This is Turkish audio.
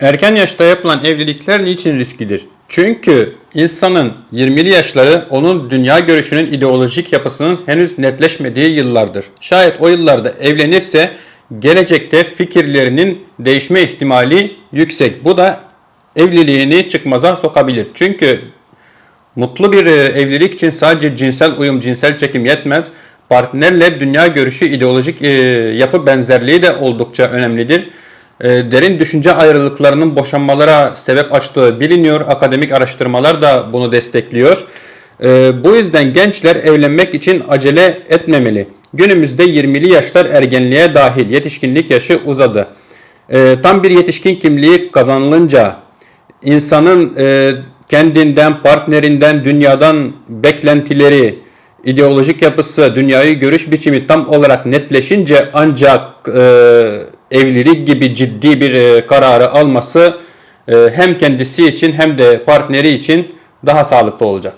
Erken yaşta yapılan evlilikler niçin risklidir? Çünkü insanın 20'li yaşları onun dünya görüşünün ideolojik yapısının henüz netleşmediği yıllardır. Şayet o yıllarda evlenirse gelecekte fikirlerinin değişme ihtimali yüksek. Bu da evliliğini çıkmaza sokabilir. Çünkü Mutlu bir e, evlilik için sadece cinsel uyum, cinsel çekim yetmez. Partnerle dünya görüşü, ideolojik e, yapı benzerliği de oldukça önemlidir. E, Derin düşünce ayrılıklarının boşanmalara sebep açtığı biliniyor. Akademik araştırmalar da bunu destekliyor. E, Bu yüzden gençler evlenmek için acele etmemeli. Günümüzde 20'li yaşlar ergenliğe dahil yetişkinlik yaşı uzadı. E, Tam bir yetişkin kimliği kazanılınca insanın e, kendinden, partnerinden, dünyadan beklentileri, ideolojik yapısı, dünyayı görüş biçimi tam olarak netleşince ancak e, evlilik gibi ciddi bir e, kararı alması e, hem kendisi için hem de partneri için daha sağlıklı olacak.